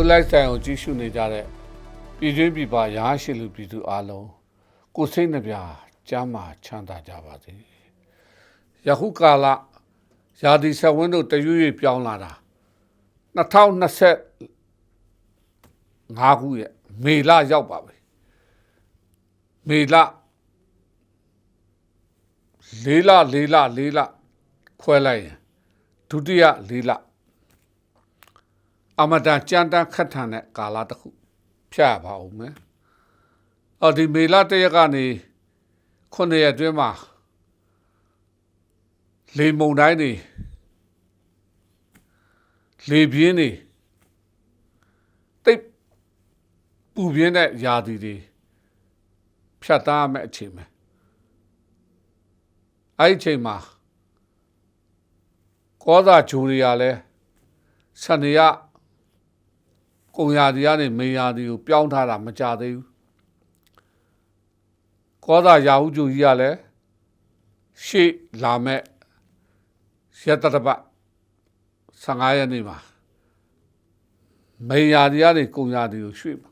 လူလိုက်ဆိုင်ကိုကြည့်ရှုနေကြတဲ့ပြည်တွင်းပြည်ပရဟန်းရှိလူပြည်သူအလုံးကိုယ်စိတ်နှပြကျမ်းမာချမ်းသာကြပါစေယခုကာလရာသီဆက်ဝန်းတို့တရွေ့ပြောင်းလာတာ2020၅ခုရဲ့မေလရောက်ပါပြီမေလလေးလလေးလလေးလခွဲလိုက်ရင်ဒုတိယလေးလ အမတန်ကြမ်းတမ်းခက်ထန်တဲ့ကာလတစ်ခုဖြတ်ရပါဦးမယ်အော်ဒီမေလတရက်ကနေခုနှစ်ရက်အတွင်းမှာလေမုန်တိုင်းတွေလေပြင်းတွေတိတ်ပူပြင်းတဲ့ຢာတီတွေဖြတ်သားရမယ့်အချိန်ပဲအဲ့ဒီအချိန်မှာကောသာဂျူရီယာလဲဆန်ရ ကုံရာဒီကနေမေယာဒီကိုပြောင်းထားတာမကြသေးဘူးကောသာရာဟုဂျူကြီးကလည်းရှေ့လာမဲ့ရက်တတပတ်15ရက်နေ့မှာမေယာဒီကနေကုံရာဒီကိုရွှေ့မှာ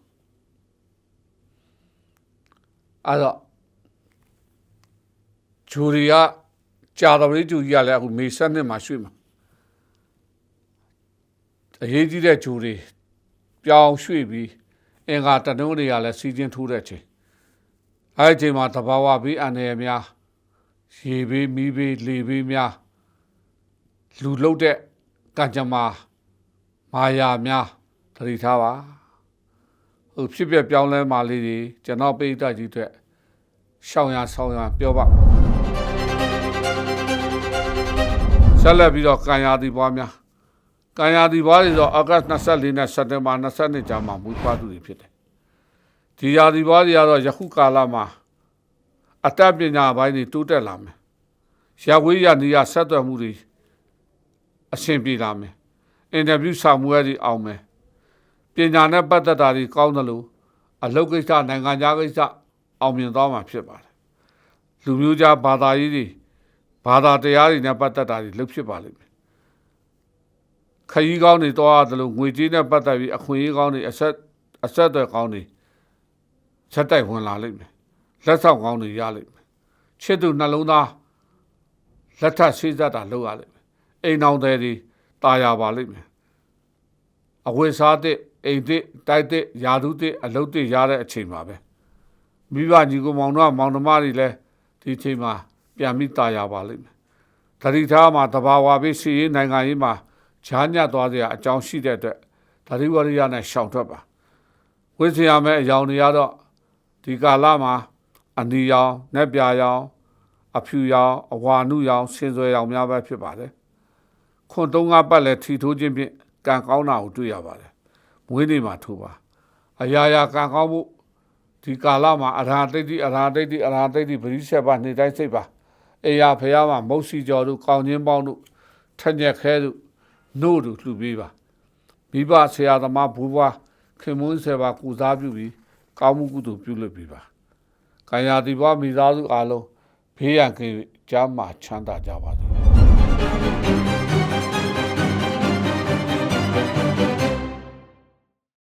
အဲ့တော့ဂျူရီကကြာတော်လေးဂျူကြီးကလည်းအခုမေဆက်နှစ်မှာရွှေ့မှာအရေးကြီးတဲ့ဂျူရီ ပြောင်းရွှေ့ပြီးအင်္ဂါတနုံးတွေကလည်းစီချင်းထိုးတဲ့ချိန်အဲဒီချိန်မှာတဘာဝဘေးအန္တရာယ်များရေဘေးမီးဘေးလေဘေးများလူလုတ်တဲ့ကံကြမ္မာမာယာများသတိထားပါဟိုဖြစ်ပြပြောင်းလဲမာလေးတွေကျွန်တော်ပိဋကကြီးအတွက်ရှောင်းရဆောင်းရပြောပါဆက်လက်ပြီးတော့ကံရာသီပွားများ ကံရာသီပွားတွေဆိုအောက်ဂတ်24နဲ့စက်တင်ဘာ22ကြာမှာမူပွားသူတွေဖြစ်တယ်ဒီရာသီပွားတွေကတော့ယခုကာလမှာအတတ်ပညာပိုင်းတွေတိုးတက်လာမယ်ရဝေးရနေရဆက်သွယ်မှုတွေအဆင်ပြေလာမယ်အင်တာဗျူးဆောင်မှုရည်အောင်မယ်ပညာနဲ့ပတ်သက်တာတွေကောင်းတယ်လို့အလုပ်ကိစ္စနိုင်ငံခြားကိစ္စအောင်မြင်သွားမှာဖြစ်ပါတယ်လူမျိုးကြားဘာသာရေးတွေဘာသာတရားတွေနဲ့ပတ်သက်တာတွေလုပ်ဖြစ်ပါလိမ့်မယ် ခရီးကောင်းတွေတော့ရတယ်လို့ငွေကြေးနဲ့ပတ်သက်ပြီးအခွင့်အရေးကောင်းတွေအဆက်အဆက်အသွယ်ကောင်းတွေဆက်တိုက်ဝင်လာလိမ့်မယ်လက်ဆောင်ကောင်းတွေရလိမ့်မယ်ချစ်သူနှလုံးသားလက်ထပ်ရှိသတ်တာလုပ်ရလိမ့်မယ်အိမ်အောင်တွေตายရပါလိမ့်မယ်အဝိစားတဲ့အိမ်တဲ့တိုက်တဲ့ယာဓုတဲ့အလုတ်တဲ့ရတဲ့အချိန်ပါပဲမိဘညီကိုမောင်တို့ကမောင်နှမတွေလည်းဒီအချိန်မှာပြန်ပြီးตายရပါလိမ့်မယ်တတိထားမှာတဘာဝဘေးစီရေးနိုင်ငံရေးမှာ ဈာညတ်သွားစရာအကြောင်းရှိတဲ့အတွက်ဓာတိဝရိယနဲ့ရှောင်ထွက်ပါဝိဇ္ဇာမဲ့အယောင်တွေကတော့ဒီကာလမှာအနီရောင်၊နက်ပြာရောင်အဖြူရောင်အဝါနုရောင်ဆင်စွယ်ရောင်များပဲဖြစ်ပါတယ်ခွန်သုံးငါပတ်လည်းထီထိုးခြင်းဖြင့်ကံကောင်းတာကိုတွေ့ရပါတယ်မွေးနေ့မှာထိုးပါအရာရာကံကောင်းမှုဒီကာလမှာအရာတိတ်တိအရာတိတ်တိအရာတိတ်တိပရိစ္ဆေပါနေတိုင်းစိတ်ပါအေယာဖះမှာမုတ်စီကျော်တို့ကောင်းချင်းပေါင်းတို့ထက်ညက်ခဲတို့ နို့တို့လှူပေးပါမိဘဆရာသမားဘူဘွားခင်မွန်းဆယ်ပါကုစားပြုပြီးကောင်းမှုကုသိုလ်ပြုလုပ်ပေးပါကာယတိဘွားမိသားစုအားလုံးဘေးရန်ကင်းကြားမှာချမ်းသာကြပါစေ